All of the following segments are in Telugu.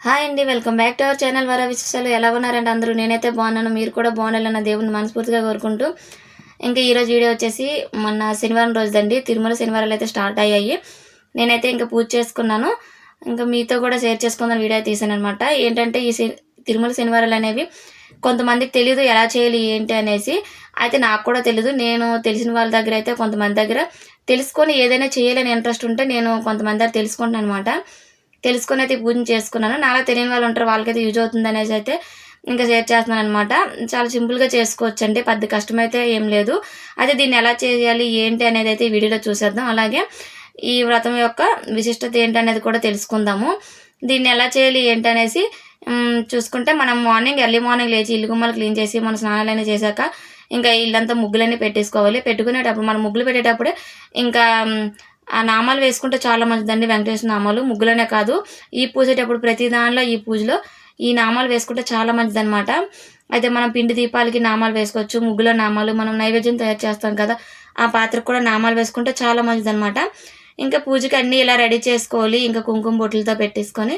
హాయ్ అండి welcome back to our channel వర విశేషాలు. ఎలా ఉన్నారంటే అందరూ? నేనైతే బాగున్నాను. మీరు కూడా బాగుండాలన్న దేవుని మనస్ఫూర్తిగా కోరుకుంటూ. ఇంకా ఈరోజు వీడియో వచ్చేసి మొన్న శనివారం రోజుదండి. తిరుమల శనివారాలు అయితే స్టార్ట్ అయ్యాయి. నేనైతే ఇంకా పూజ చేసుకున్నాను. ఇంకా మీతో కూడా షేర్ చేసుకుందాం వీడియో తీసాను అనమాట ఏంటంటే ఈ తిరుమల శనివారాలు అనేవి కొంతమందికి తెలియదు ఎలా చేయాలి ఏంటి అనేసి. అయితే నాకు కూడా తెలియదు నేను తెలిసిన వాళ్ళ దగ్గర అయితే కొంతమంది దగ్గర తెలుసుకొని ఏదైనా చేయాలని ఇంట్రెస్ట్ ఉంటే నేను కొంతమంది దగ్గర తెలుసుకుంటాను అనమాట తెలుసుకొని అయితే పూజ చేసుకున్నాను. నాలా తెలియని వాళ్ళు ఉంటారు వాళ్ళకైతే యూజ్ అవుతుంది అనేసి అయితే ఇంకా షేర్ చేస్తున్నాను అనమాట చాలా సింపుల్గా చేసుకోవచ్చు అండి పెద్ద అయితే ఏం లేదు. అయితే దీన్ని ఎలా చేయాలి ఏంటి అనేది అయితే ఈ వీడియోలో చూసేద్దాం. అలాగే ఈ వ్రతం యొక్క విశిష్టత ఏంటి అనేది కూడా తెలుసుకుందాము. దీన్ని ఎలా చేయాలి ఏంటి అనేసి చూసుకుంటే మనం మార్నింగ్ ఎర్లీ మార్నింగ్ లేచి ఇల్లు గుమ్మలు క్లీన్ చేసి మన స్నానాలన్నీ చేశాక ఇంకా ఇల్లంతా ముగ్గులన్నీ పెట్టేసుకోవాలి. పెట్టుకునేటప్పుడు మనం ముగ్గులు పెట్టేటప్పుడే ఇంకా ఆ నామాలు వేసుకుంటే చాలా మంచిదండి వెంకటేశ్వర నామాలు. ముగ్గులనే కాదు ఈ పూసేటప్పుడు ప్రతి దానిలో ఈ పూజలో ఈ నామాలు వేసుకుంటే చాలా మంచిదనమాట అయితే మనం పిండి దీపాలకి నామాలు వేసుకోవచ్చు ముగ్గుల నామాలు మనం నైవేద్యం తయారు చేస్తాం కదా ఆ పాత్రకు కూడా నామాలు వేసుకుంటే చాలా మంచిదనమాట ఇంకా పూజకి అన్నీ ఇలా రెడీ చేసుకోవాలి ఇంకా కుంకుమ బొట్లతో పెట్టేసుకొని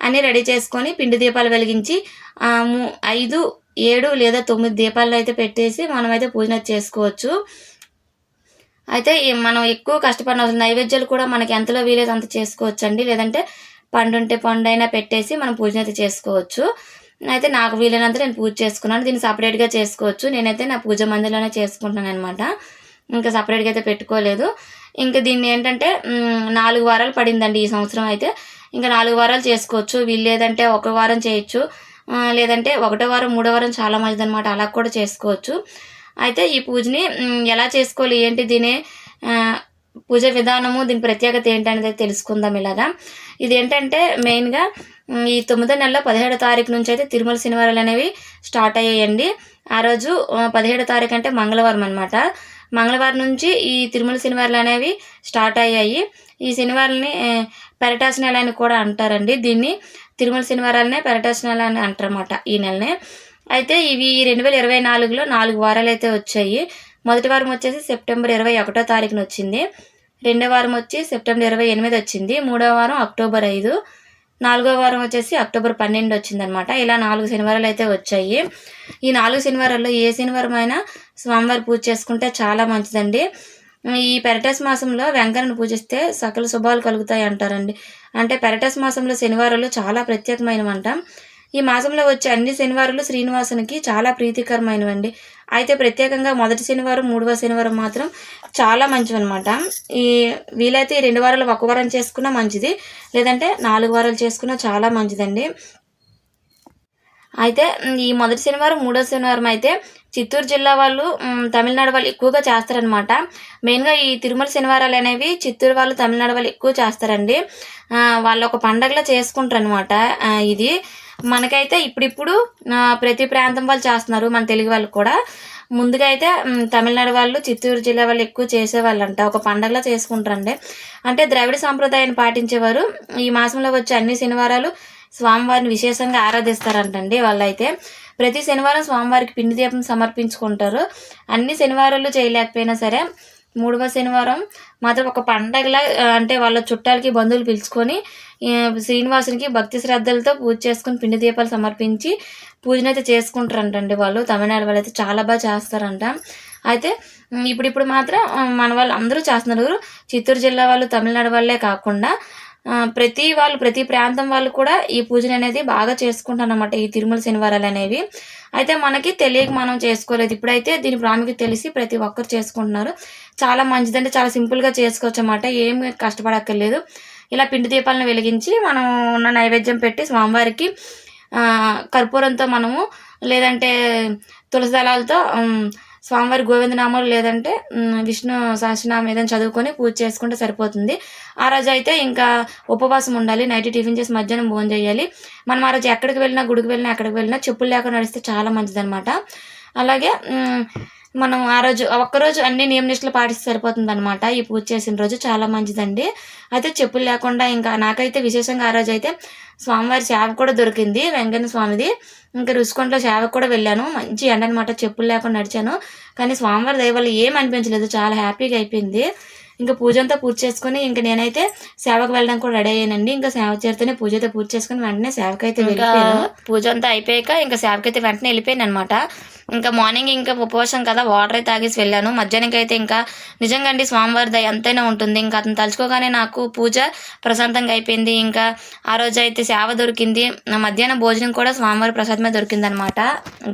అన్నీ రెడీ చేసుకొని పిండి దీపాలు వెలిగించి ఐదు ఏడు లేదా తొమ్మిది దీపాలను అయితే పెట్టేసి మనమైతే పూజన చేసుకోవచ్చు. అయితే మనం ఎక్కువ కష్టపడిన అవసరం నైవేద్యాలు కూడా మనకి ఎంతలో వీలైతే అంత చేసుకోవచ్చండి. లేదంటే పండు ఉంటే పండు అయినా పెట్టేసి మనం పూజ అయితే చేసుకోవచ్చు. అయితే నాకు వీలైనంత నేను పూజ చేసుకున్నాను. దీన్ని సపరేట్గా చేసుకోవచ్చు. నేనైతే నా పూజ మందిలోనే చేసుకుంటున్నాను అనమాట ఇంకా సపరేట్గా అయితే పెట్టుకోలేదు. ఇంకా దీన్ని ఏంటంటే నాలుగు వారాలు పడిందండి ఈ సంవత్సరం అయితే. ఇంకా నాలుగు వారాలు చేసుకోవచ్చు. వీలు లేదంటే ఒక వారం చేయొచ్చు. లేదంటే ఒకటో వారం మూడో వారం చాలా మంచిది అనమాట అలా కూడా చేసుకోవచ్చు. అయితే ఈ పూజని ఎలా చేసుకోవాలి ఏంటి దీని పూజ విధానము దీని ప్రత్యేకత ఏంటి అనేది తెలుసుకుందాం ఇలాగా. ఇది ఏంటంటే మెయిన్గా ఈ తొమ్మిదో నెలలో పదిహేడో తారీఖు నుంచి అయితే తిరుమల శనివారాలు అనేవి స్టార్ట్ అయ్యాయండి. ఆ రోజు పదిహేడో తారీఖు అంటే మంగళవారం అనమాట మంగళవారం నుంచి ఈ తిరుమల శనివారాలు అనేవి స్టార్ట్ అయ్యాయి. ఈ శనివారాలని ఆ, పెరటాస నెల అని కూడా అంటారండి. దీన్ని తిరుమల శనివారాలనే పెరటాస నెల అని అంటారన్నమాట ఈ నెలనే. అయితే ఇవి రెండు వేల ఇరవై నాలుగులో నాలుగు వారాలు అయితే వచ్చాయి. మొదటి వారం వచ్చేసి సెప్టెంబర్ ఇరవై ఒకటో తారీఖున వచ్చింది. రెండో వారం వచ్చి సెప్టెంబర్ ఇరవై ఎనిమిది వచ్చింది. మూడో వారం అక్టోబర్ ఐదు. నాలుగో వారం వచ్చేసి అక్టోబర్ పన్నెండు వచ్చిందనమాట ఇలా నాలుగు శనివారాలు అయితే వచ్చాయి. ఈ నాలుగు శనివారాల్లో ఏ శనివారం అయినా స్వామివారి పూజ చేసుకుంటే చాలా మంచిదండి. ఈ పెరటస్ మాసంలో వెంకన్నను పూజిస్తే సకల శుభాలు కలుగుతాయి అంటారండి. అంటే పెరటస్ మాసంలో శనివారాలు చాలా ప్రత్యేకమైనవంట. ఈ మాసంలో వచ్చే అన్ని శనివారాలు శ్రీనివాసునికి చాలా ప్రీతికరమైనవండి. అయితే ప్రత్యేకంగా మొదటి శనివారం మూడవ శనివారం మాత్రం చాలా మంచివన్నమాట. ఈ వీలైతే ఈ రెండు వారాలు ఒక వారం చేసుకున్నా మంచిది. లేదంటే నాలుగు వారాలు చేసుకున్నా చాలా మంచిదండి. అయితే ఈ మొదటి శనివారం మూడో శనివారం అయితే చిత్తూరు జిల్లా వాళ్ళు తమిళనాడు వాళ్ళు ఎక్కువగా చేస్తారనమాట మెయిన్గా ఈ తిరుమల శనివారాలు అనేవి చిత్తూరు వాళ్ళు తమిళనాడు వాళ్ళు ఎక్కువ చేస్తారండి. వాళ్ళు ఒక పండగలా చేసుకుంటారు అనమాట ఇది. మనకైతే ఇప్పుడిప్పుడు ప్రతి ప్రాంతం వాళ్ళు చేస్తున్నారు మన తెలుగు వాళ్ళు కూడా. ముందుగా అయితే తమిళనాడు వాళ్ళు చిత్తూరు జిల్లా వాళ్ళు ఎక్కువ చేసేవాళ్ళంట ఒక పండగలా చేసుకుంటారండి. అంటే ద్రవిడ సాంప్రదాయాన్ని పాటించేవారు. ఈ మాసంలో వచ్చే అన్ని శనివారాలు స్వామివారిని విశేషంగా ఆరాధిస్తారంటండి వాళ్ళైతే. ప్రతి శనివారం స్వామివారికి పిండి దీపం సమర్పించుకుంటారు. అన్ని శనివారాలు చేయలేకపోయినా సరే మూడవ శనివారం మాత్రం ఒక పండగలా అంటే వాళ్ళ చుట్టాలకి బంధువులు పిలుచుకొని శ్రీనివాసునికి భక్తి శ్రద్ధలతో పూజ చేసుకుని పిండి దీపాలు సమర్పించి పూజనైతే చేసుకుంటారంటండి వాళ్ళు. తమిళనాడు వాళ్ళు అయితే చాలా బాగా చేస్తారంట. అయితే ఇప్పుడిప్పుడు మాత్రం మన వాళ్ళు అందరూ చేస్తున్నారు. చిత్తూరు జిల్లా వాళ్ళు తమిళనాడు వాళ్ళే కాకుండా ప్రతి వాళ్ళు ప్రతి ప్రాంతం వాళ్ళు కూడా ఈ పూజలు అనేది బాగా చేసుకుంటారు అనమాట ఈ తిరుమల శనివారాలు అనేవి. అయితే మనకి తెలియక మనం చేసుకోలేదు. ఇప్పుడైతే దీని ప్రాముఖ్యత తెలిసి ప్రతి ఒక్కరు చేసుకుంటున్నారు. చాలా మంచిదంటే చాలా సింపుల్గా చేసుకోవచ్చు అనమాట ఏమి కష్టపడక్కర్లేదు. ఇలా పిండి దీపాలను వెలిగించి మనం ఉన్న నైవేద్యం పెట్టి స్వామివారికి కర్పూరంతో మనము లేదంటే తులసి దళాలతో స్వామివారి గోవిందనామాలు లేదంటే విష్ణు సహస్రనామం ఏదైనా చదువుకొని పూజ చేసుకుంటే సరిపోతుంది. ఆ రోజు అయితే ఇంకా ఉపవాసం ఉండాలి నైట్ టిఫిన్ చేసి మధ్యాహ్నం భోజనం చేయాలి. మనం ఆ రోజు ఎక్కడికి వెళ్ళినా గుడికి వెళ్ళినా ఎక్కడికి వెళ్ళినా చెప్పులు లేకుండా నడిస్తే చాలా మంచిదన్నమాట. అలాగే మనం ఆ రోజు ఒక్కరోజు అన్ని నియమ నిష్టలు పాటిస్తే సరిపోతుంది అనమాట ఈ పూజ చేసిన రోజు చాలా మంచిదండి. అయితే చెప్పులు లేకుండా ఇంకా నాకైతే విశేషంగా ఆ రోజు అయితే స్వామివారి సేవ కూడా దొరికింది వెంకన్న స్వామిది. ఇంకా రుషికొండలో సేవకు కూడా వెళ్ళాను. మంచి ఎండ అనమాట చెప్పులు లేకుండా నడిచాను. కానీ స్వామివారి దయ వల్ల ఏం అనిపించలేదు. చాలా హ్యాపీగా అయిపోయింది. ఇంకా పూజ అంతా పూర్తి చేసుకొని ఇంకా నేనైతే సేవకు వెళ్ళడానికి కూడా రెడీ అయ్యానండి. ఇంకా సేవ చేరితేనే పూజ అయితే పూర్తి చేసుకొని వెంటనే సేవకి అయితే వెళ్ళిపోయాను. పూజ అంతా అయిపోయాక ఇంకా సేవకి అయితే వెంటనే వెళ్ళిపోయాను అనమాట ఇంకా మార్నింగ్ ఇంకా ఉపవాసం కదా వాటర్ అయితే తాగేసి వెళ్ళాను. మధ్యాహ్నం అయితే ఇంకా నిజంగా అండి స్వామివారి దయ ఎంతైనా ఉంటుంది. ఇంకా అతను తలుచుకోగానే నాకు పూజ ప్రశాంతంగా అయిపోయింది. ఇంకా ఆ రోజు అయితే సేవ దొరికింది. మధ్యాహ్నం భోజనం కూడా స్వామివారి ప్రసాదమే దొరికింది అనమాట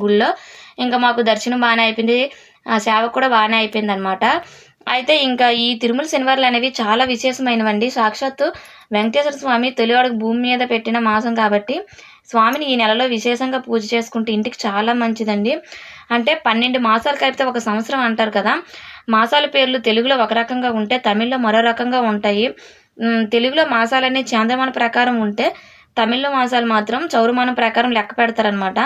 గుళ్ళో. ఇంకా మాకు దర్శనం బాగానే అయిపోయింది. ఆ సేవ కూడా బాగానే అయిపోయింది అనమాట అయితే ఇంకా ఈ తిరుమల శనివారాలు అనేవి చాలా విశేషమైనవండి. సాక్షాత్తు వెంకటేశ్వర స్వామి తొలివాడకు భూమి మీద పెట్టిన మాసం కాబట్టి స్వామిని ఈ నెలలో విశేషంగా పూజ చేసుకుంటే ఇంటికి చాలా మంచిదండి. అంటే పన్నెండు మాసాలు కలిపితే ఒక సంవత్సరం అంటారు కదా. మాసాల పేర్లు తెలుగులో ఒక రకంగా ఉంటే తమిళ్ళో మరో రకంగా ఉంటాయి. తెలుగులో మాసాలన్నీ చాంద్రమాన ప్రకారం ఉంటే తమిళ్ళో మాసాలు మాత్రం చౌరమానం ప్రకారం లెక్క పెడతారనమాట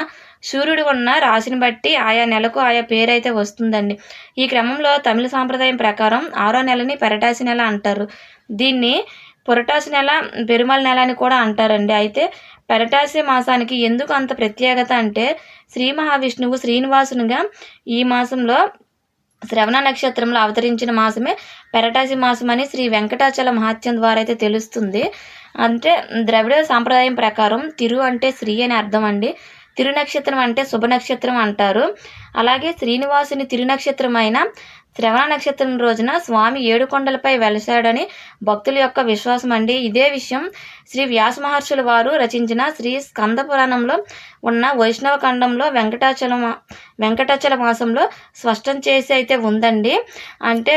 సూర్యుడు ఉన్న రాశిని బట్టి ఆయా నెలకు ఆయా పేరైతే వస్తుందండి. ఈ క్రమంలో తమిళ సాంప్రదాయం ప్రకారం ఆరో నెలని పెరటాసి నెల అంటారు. దీన్ని పొరటాసు నెల పెరుమల నెల అని కూడా అంటారండి. అయితే పెరటాసి మాసానికి ఎందుకు అంత ప్రత్యేకత అంటే శ్రీ మహావిష్ణువు శ్రీనివాసునిగా ఈ మాసంలో శ్రవణ నక్షత్రంలో అవతరించిన మాసమే పెరటాసి మాసం అని శ్రీ వెంకటాచల మహాత్యం ద్వారా అయితే తెలుస్తుంది. అంటే ద్రవిడ సాంప్రదాయం ప్రకారం తిరు అంటే శ్రీ అని అర్థం అండి. తిరు నక్షత్రం అంటే శుభ నక్షత్రం అంటారు. అలాగే శ్రీనివాసుని తిరునక్షత్రమైన శ్రవణ నక్షత్రం రోజున స్వామి ఏడు కొండలపై వెలసాడని భక్తుల యొక్క విశ్వాసం అండి. ఇదే విషయం శ్రీ వ్యాస మహర్షుల వారు రచించిన శ్రీ స్కంద పురాణంలో ఉన్న వైష్ణవ ఖండంలో వెంకటాచలం వెంకటాచల మాసంలో స్పష్టం చేసి అయితే ఉందండి. అంటే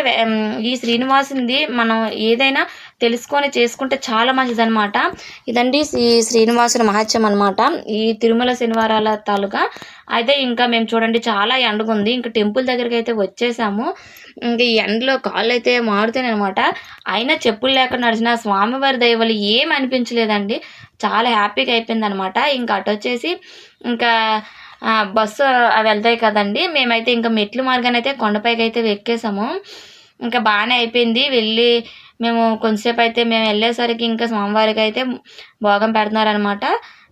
ఈ శ్రీనివాసుంది మనం ఏదైనా తెలుసుకొని చేసుకుంటే చాలా మంచిదనమాట ఇదండి శ్రీ శ్రీనివాసుని మహత్యం అనమాట ఈ తిరుమల శనివారాల తాలూకా అయితే ఇంకా మేము చూడండి చాలా ఎండగుంది. ఇంకా టెంపుల్ దగ్గరికి అయితే వచ్చేసాము. ఇంకా ఈ ఎండలో కాళ్ళు అయితే మారుతాయనమాట అయినా చెప్పులు లేకుండా నడిచిన స్వామివారి దయ వల్ల ఏం అనిపించలేదండి. చాలా హ్యాపీగా అయిపోయింది అనమాట ఇంకా అటు వచ్చేసి ఇంకా బస్సు అవి వెళ్తాయి కదండి. మేమైతే ఇంకా మెట్లు మార్గాన్ని అయితే కొండపైకి అయితే ఎక్కేసాము. ఇంకా బాగానే అయిపోయింది. వెళ్ళి మేము కొంతసేపు అయితే మేము వెళ్ళేసరికి ఇంకా స్వామివారికి అయితే భోగం పెడుతున్నారనమాట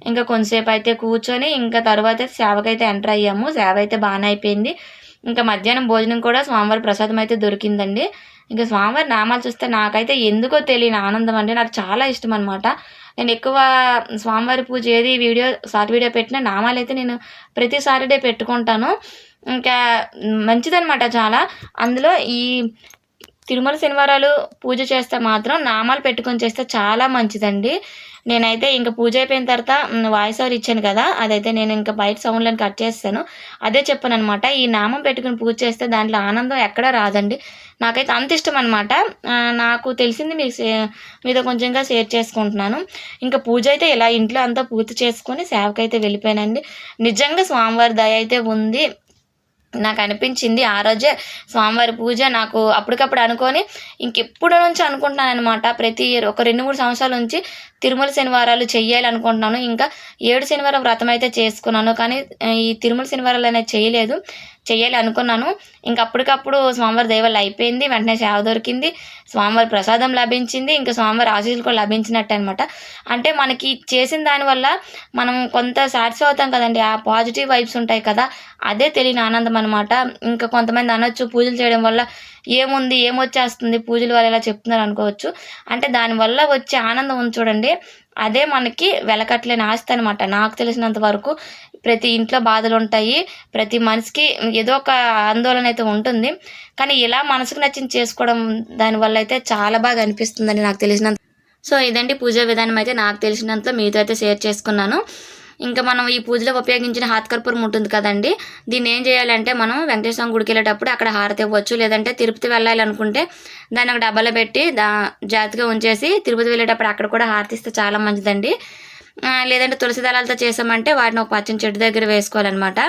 ఇంకా కొంతసేపు అయితే కూర్చొని ఇంకా తర్వాత సేవకైతే ఎంటర్ అయ్యాము. సేవ అయితే బాగానే అయిపోయింది. ఇంకా మధ్యాహ్నం భోజనం కూడా స్వామివారి ప్రసాదం అయితే దొరికిందండి. ఇంకా స్వామివారి నామాలు చూస్తే నాకైతే ఎందుకో తెలియని ఆనందం అండి. నాకు చాలా ఇష్టం అనమాట నేను ఎక్కువ స్వామివారి పూజ ఏది వీడియో షార్ట్ వీడియో పెట్టినా నామాలు అయితే నేను ప్రతి సాటర్డే పెట్టుకుంటాను. ఇంకా మంచిదనమాట చాలా. అందులో ఈ తిరుమల శనివారాలు పూజ చేస్తే మాత్రం నామాలు పెట్టుకొని చేస్తే చాలా మంచిదండి. నేనైతే ఇంకా పూజ అయిపోయిన తర్వాత వాయిస్ ఓవర్ ఇచ్చాను కదా అదైతే నేను ఇంకా బయట సౌండ్లను కట్ చేస్తాను. అదే చెప్పాను అనమాట ఈ నామం పెట్టుకుని పూజ చేస్తే దాంట్లో ఆనందం ఎక్కడా రాదండి. నాకైతే అంత ఇష్టం అనమాట నాకు తెలిసింది మీకు మీతో కొంచెంగా షేర్ చేసుకుంటున్నాను. ఇంకా పూజ అయితే ఇలా ఇంట్లో అంతా పూర్తి చేసుకొని సేవకైతే వెళ్ళిపోయానండి. నిజంగా స్వామివారి దయ అయితే ఉంది. నాకు అనిపించింది ఆ రోజే స్వామివారి పూజ నాకు అప్పటికప్పుడు అనుకొని ఇంకెప్పుడు నుంచి అనుకుంటున్నాను అనమాట ప్రతి ఇయర్ ఒక రెండు మూడు సంవత్సరాల నుంచి తిరుమల శనివారాలు చెయ్యాలి అనుకుంటున్నాను ఇంకా ఏడు శనివారం వ్రతం అయితే చేసుకున్నాను. కానీ ఈ తిరుమల శనివారాలు అనేది చేయలేదు. చేయాలి అనుకున్నాను. ఇంకా అప్పటికప్పుడు స్వామివారి దైవాలు అయిపోయింది. వెంటనే సేవ దొరికింది. స్వామివారి ప్రసాదం లభించింది. ఇంకా స్వామివారి ఆశీస్సులు కూడా లభించినట్టు అనమాట అంటే మనకి చేసిన దానివల్ల మనం కొంత సాటిస్ఫై అవుతాం కదండి. ఆ పాజిటివ్ వైబ్స్ ఉంటాయి కదా. అదే తెలియని ఆనందం అనమాట ఇంకా కొంతమంది అనొచ్చు పూజలు చేయడం వల్ల ఏముంది ఏమొచ్చేస్తుంది పూజల వల్ల ఇలా చెప్తున్నారు అనుకోవచ్చు. అంటే దానివల్ల వచ్చే ఆనందం ఉంది చూడండి. అదే మనకి వెలకట్లేని ఆస్తి అనమాట నాకు తెలిసినంత వరకు ప్రతి ఇంట్లో బాధలు ఉంటాయి. ప్రతి మనిషికి ఏదో ఒక ఆందోళన అయితే ఉంటుంది. కానీ ఇలా మనసుకు నచ్చింది చేసుకోవడం దానివల్ల అయితే చాలా బాగా అనిపిస్తుందని నాకు తెలిసినంత సో ఇదండి పూజా విధానం అయితే నాకు తెలిసినంత మీతో అయితే షేర్ చేసుకున్నాను. ఇంకా మనం ఈ పూజలో ఉపయోగించిన హాత్ కర్పూరం ఉంటుంది కదండి. దీన్ని ఏం చేయాలంటే మనం వెంకటేశ్వర స్వామి గుడికి వెళ్ళేటప్పుడు అక్కడ హారతి ఇవ్వచ్చు. లేదంటే తిరుపతి వెళ్ళాలి అనుకుంటే దాన్ని ఒక డబ్బాలో పెట్టి దా జాగ్రత్తగా ఉంచేసి తిరుపతి వెళ్ళేటప్పుడు అక్కడ కూడా హారతి ఇస్తే చాలా మంచిదండి. లేదంటే తులసి దళాలతో చేసామంటే వాటిని ఒక పచ్చని చెట్టు దగ్గర వేసుకోవాలన్నమాట.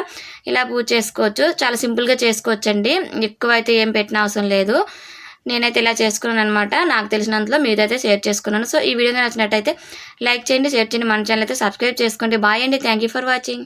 ఇలా పూజ చేసుకోవచ్చు. చాలా సింపుల్గా చేసుకోవచ్చు అండి ఎక్కువ అయితే ఏం పెట్టిన అవసరం లేదు. నేనైతే ఇలా చేసుకున్నాను అనమాట నాకు తెలిసినంతలో మీరైతే షేర్ చేసుకున్నాను. సో ఈ వీడియో నచ్చినట్టయితే లైక్ చేయండి షేర్ చేయండి. మన ఛానల్ అయితే సబ్స్క్రైబ్ చేసుకోండి. బాయ్ అండి. Thank you for watching